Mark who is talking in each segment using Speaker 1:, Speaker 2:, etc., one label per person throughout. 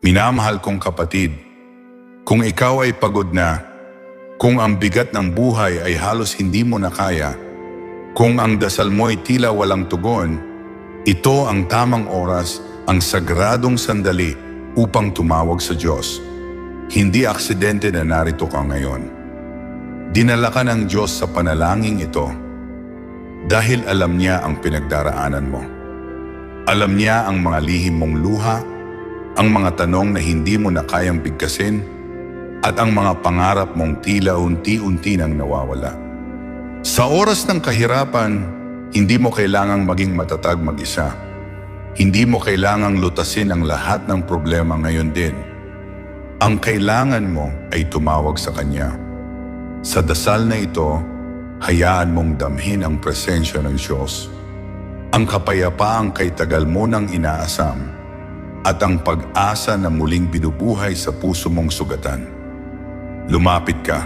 Speaker 1: Minamahal kong kapatid, kung ikaw ay pagod na, kung ang bigat ng buhay ay halos hindi mo na kaya, kung ang dasal mo ay tila walang tugon, ito ang tamang oras, ang sagradong sandali upang tumawag sa Diyos. Hindi aksidente na narito ka ngayon. Dinala ka ng Diyos sa panalangin ito dahil alam niya ang pinagdaraanan mo. Alam niya ang mga lihim mong luha, ang mga tanong na hindi mo na kayang bigkasin, at ang mga pangarap mong tila unti-unti nang nawawala. Sa oras ng kahirapan, hindi mo kailangang maging matatag mag-isa. Hindi mo kailangang lutasin ang lahat ng problema ngayon din. Ang kailangan mo ay tumawag sa Kanya. Sa dasal na ito, hayaan mong damhin ang presensya ng Diyos. Ang kapayapaang kay tagal mo nang inaasam at ang pag-asa na muling binubuhay sa puso mong sugatan. Lumapit ka,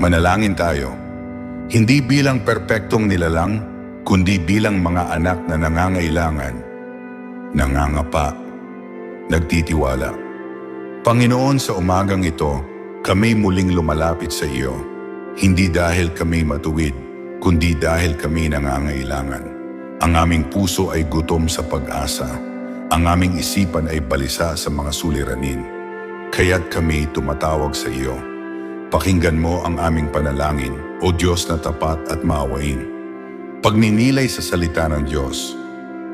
Speaker 1: manalangin tayo. Hindi bilang perpektong nilalang, kundi bilang mga anak na nangangailangan, nangangapa, nagtitiwala. Panginoon, sa umagang ito, kami muling lumalapit sa iyo. Hindi dahil kami matuwid, kundi dahil kami nangangailangan. Ang aming puso ay gutom sa pag-asa. Ang aming isipan ay balisa sa mga suliranin. Kaya't kami tumatawag sa iyo. Pakinggan mo ang aming panalangin, O Diyos na tapat at maawain. Pagninilay sa salita ng Diyos.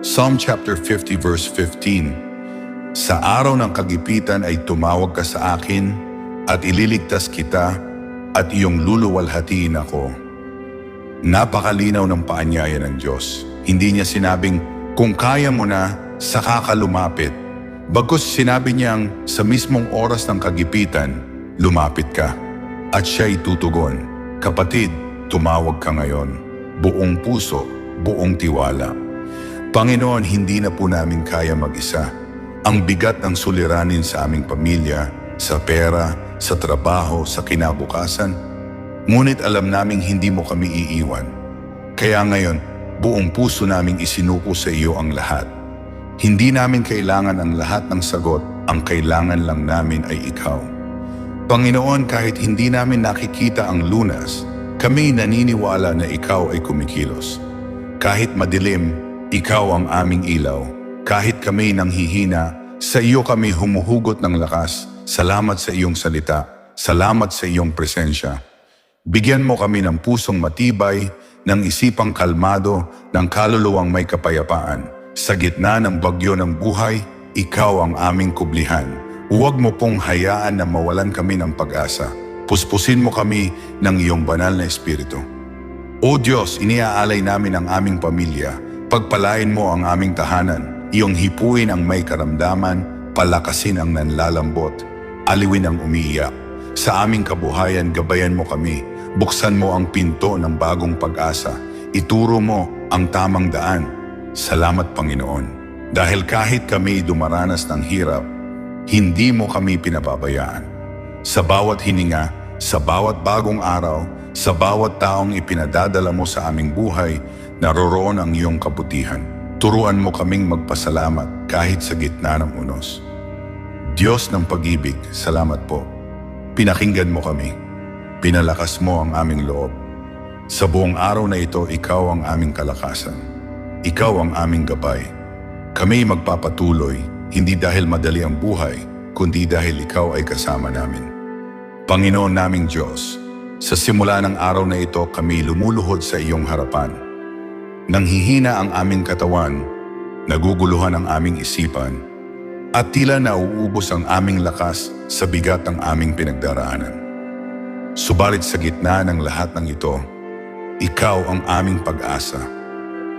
Speaker 1: Psalm chapter 50 verse 15 Sa araw ng kagipitan ay tumawag ka sa akin at ililigtas kita at iyong luluwalhatiin ako. Napakalinaw ng paanyaya ng Diyos. Hindi niya sinabing, kung kaya mo na, saka ka lumapit. Bagkus sinabi niyang sa mismong oras ng kagipitan, lumapit ka. At siya'y tutugon, kapatid, tumawag ka ngayon. Buong puso, buong tiwala. Panginoon, hindi na po namin kaya mag-isa. Ang bigat ng suliranin sa aming pamilya, sa pera, sa trabaho, sa kinabukasan. Ngunit alam naming hindi mo kami iiwan. Kaya ngayon, buong puso naming isinuko sa iyo ang lahat. Hindi namin kailangan ang lahat ng sagot, ang kailangan lang namin ay ikaw. Panginoon, kahit hindi namin nakikita ang lunas, kami naniniwala na ikaw ay kumikilos. Kahit madilim, ikaw ang aming ilaw. Kahit kami nanghihina, sa iyo kami humuhugot ng lakas. Salamat sa iyong salita. Salamat sa iyong presensya. Bigyan mo kami ng pusong matibay, ng isipang kalmado, ng kaluluwang may kapayapaan. Sa gitna ng bagyo ng buhay, ikaw ang aming kublihan. Huwag mo pong hayaan na mawalan kami ng pag-asa. Puspusin mo kami ng iyong banal na espiritu. O Diyos, iniaalay namin ang aming pamilya. Pagpalain mo ang aming tahanan. Iyong hipuin ang may karamdaman, palakasin ang nanlalambot, aliwin ang umiiyak. Sa aming kabuhayan, gabayan mo kami. Buksan mo ang pinto ng bagong pag-asa. Ituro mo ang tamang daan. Salamat Panginoon. Dahil kahit kami dumaranas ng hirap, hindi mo kami pinababayaan. Sa bawat hininga, sa bawat bagong araw, sa bawat taong ipinadadala mo sa aming buhay, naroroon ang iyong kabutihan. Turuan mo kaming magpasalamat kahit sa gitna ng unos. Diyos ng pag-ibig, salamat po. Pinakinggan mo kami. Pinalakas mo ang aming loob. Sa buong araw na ito, ikaw ang aming kalakasan. Ikaw ang aming gabay. Kami magpapatuloy, hindi dahil madali ang buhay, kundi dahil ikaw ay kasama namin. Panginoon naming Diyos, sa simula ng araw na ito kami lumuluhod sa iyong harapan. Nanghihina ang aming katawan, naguguluhan ang aming isipan, at tila nauubos ang aming lakas sa bigat ng aming pinagdaraanan. Subalit sa gitna ng lahat ng ito, ikaw ang aming pag-asa.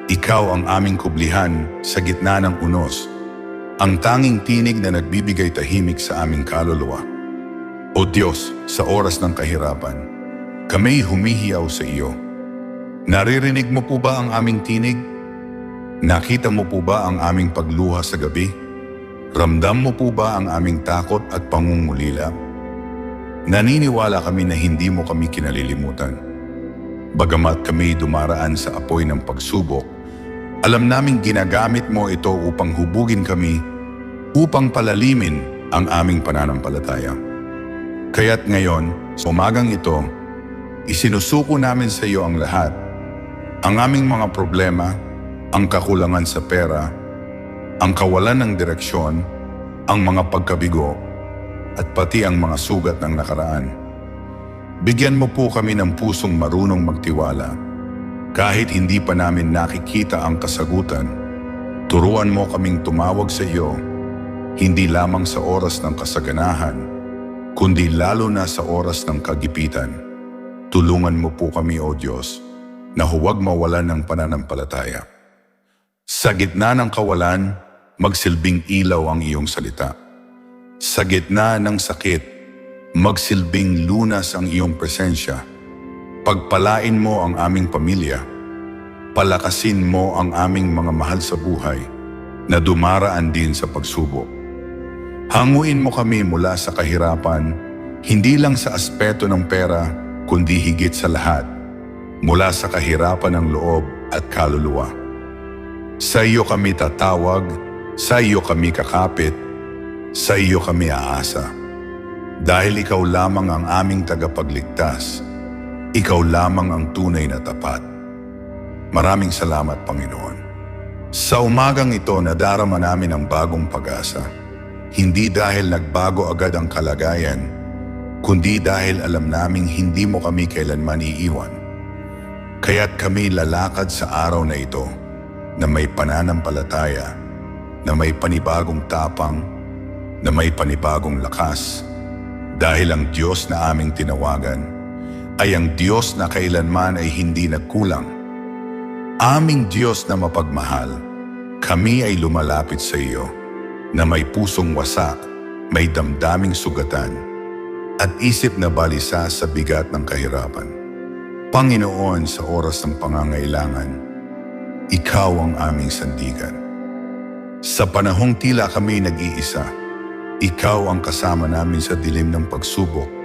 Speaker 1: Ikaw ang aming kublihan sa gitna ng unos, ang tanging tinig na nagbibigay tahimik sa aming kaluluwa. O Diyos, sa oras ng kahirapan, kami humihiyaw sa iyo. Naririnig mo po ba ang aming tinig? Nakita mo po ba ang aming pagluha sa gabi? Ramdam mo po ba ang aming takot at pangungulila? Naniniwala kami na hindi mo kami kinalilimutan. Bagamat kami dumaraan sa apoy ng pagsubok, alam naming ginagamit mo ito upang hubugin kami, upang palalimin ang aming pananampalataya. Kaya't ngayon, sa umagang ito, isinusuko namin sa iyo ang lahat. Ang aming mga problema, ang kakulangan sa pera, ang kawalan ng direksyon, ang mga pagkabigo, at pati ang mga sugat ng nakaraan. Bigyan mo po kami ng pusong marunong magtiwala. Kahit hindi pa namin nakikita ang kasagutan, turuan mo kaming tumawag sa iyo, hindi lamang sa oras ng kasaganahan, kundi lalo na sa oras ng kagipitan. Tulungan mo po kami, O Diyos, na huwag mawalan ng pananampalataya. Sa gitna ng kawalan, magsilbing ilaw ang iyong salita. Sa gitna ng sakit, magsilbing lunas ang iyong presensya. Pagpalain mo ang aming pamilya. Palakasin mo ang aming mga mahal sa buhay na dumaraan din sa pagsubok. Hanguin mo kami mula sa kahirapan, hindi lang sa aspeto ng pera, kundi higit sa lahat, mula sa kahirapan ng loob at kaluluwa. Sa iyo kami tatawag, sa iyo kami kakapit, sa iyo kami aasa. Dahil ikaw lamang ang aming tagapagligtas, ikaw lamang ang tunay na tapat. Maraming salamat, Panginoon. Sa umagang ito, nadarama namin ang bagong pag-asa. Hindi dahil nagbago agad ang kalagayan, kundi dahil alam naming hindi mo kami kailanman iiwan. Kaya't kami lalakad sa araw na ito na may pananampalataya, na may panibagong tapang, na may panibagong lakas. Dahil ang Diyos na aming tinawagan ay ang Diyos na kailanman ay hindi nagkulang. Aming Diyos na mapagmahal, kami ay lumalapit sa iyo na may pusong wasak, may damdaming sugatan, at isip na balisa sa bigat ng kahirapan. Panginoon sa oras ng pangangailangan, ikaw ang aming sandigan. Sa panahong tila kami nag-iisa, ikaw ang kasama namin sa dilim ng pagsubok.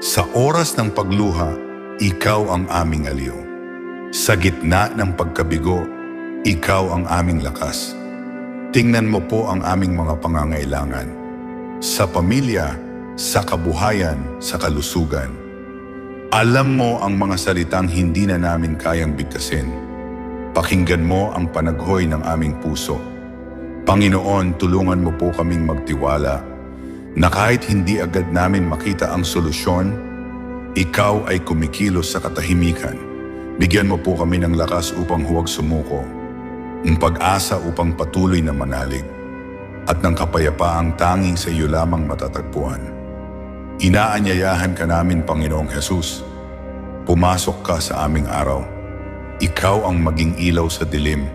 Speaker 1: Sa oras ng pagluha, ikaw ang aming aliw. Sa gitna ng pagkabigo, ikaw ang aming lakas. Tingnan mo po ang aming mga pangangailangan. Sa pamilya, sa kabuhayan, sa kalusugan. Alam mo ang mga salitang hindi na namin kayang bigkasin. Pakinggan mo ang panaghoy ng aming puso. Panginoon, tulungan mo po kaming magtiwala na kahit hindi agad namin makita ang solusyon, ikaw ay kumikilos sa katahimikan. Bigyan mo po kami ng lakas upang huwag sumuko, ng pag-asa upang patuloy na manalig, at ng kapayapaang tanging sa iyo lamang matatagpuan. Inaanyayahan ka namin, Panginoong Hesus. Pumasok ka sa aming araw. Ikaw ang maging ilaw sa dilim,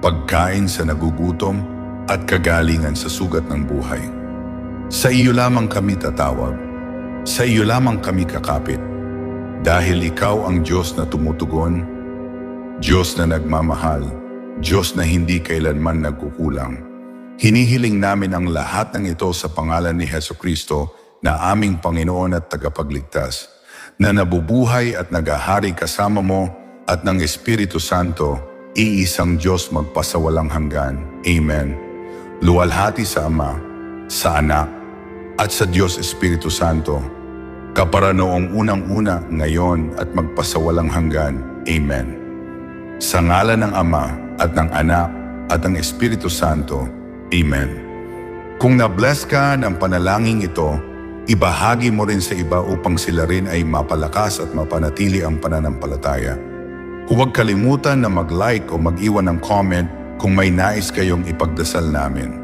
Speaker 1: pagkain sa nagugutom at kagalingan sa sugat ng buhay. Sa iyo lamang kami tatawag. Sa iyo lamang kami kakapit. Dahil ikaw ang Diyos na tumutugon, Diyos na nagmamahal, Diyos na hindi kailanman nagkukulang. Hinihiling namin ang lahat ng ito sa pangalan ni Heso Kristo na aming Panginoon at tagapagligtas, na nabubuhay at nagahari kasama mo at ng Espiritu Santo, iisang Diyos magpasawalang hanggan. Amen. Luwalhati sa Ama, sa Anak, at sa Diyos Espiritu Santo, kapara noong unang-una, ngayon at magpasawalang hanggan. Amen. Sa ngalan ng Ama at ng Anak at ng Espiritu Santo. Amen. Kung na-bless ka ng panalangin ito, ibahagi mo rin sa iba upang sila rin ay mapalakas at mapanatili ang pananampalataya. Huwag kalimutan na mag-like o mag-iwan ng comment kung may nais kayong ipagdasal namin.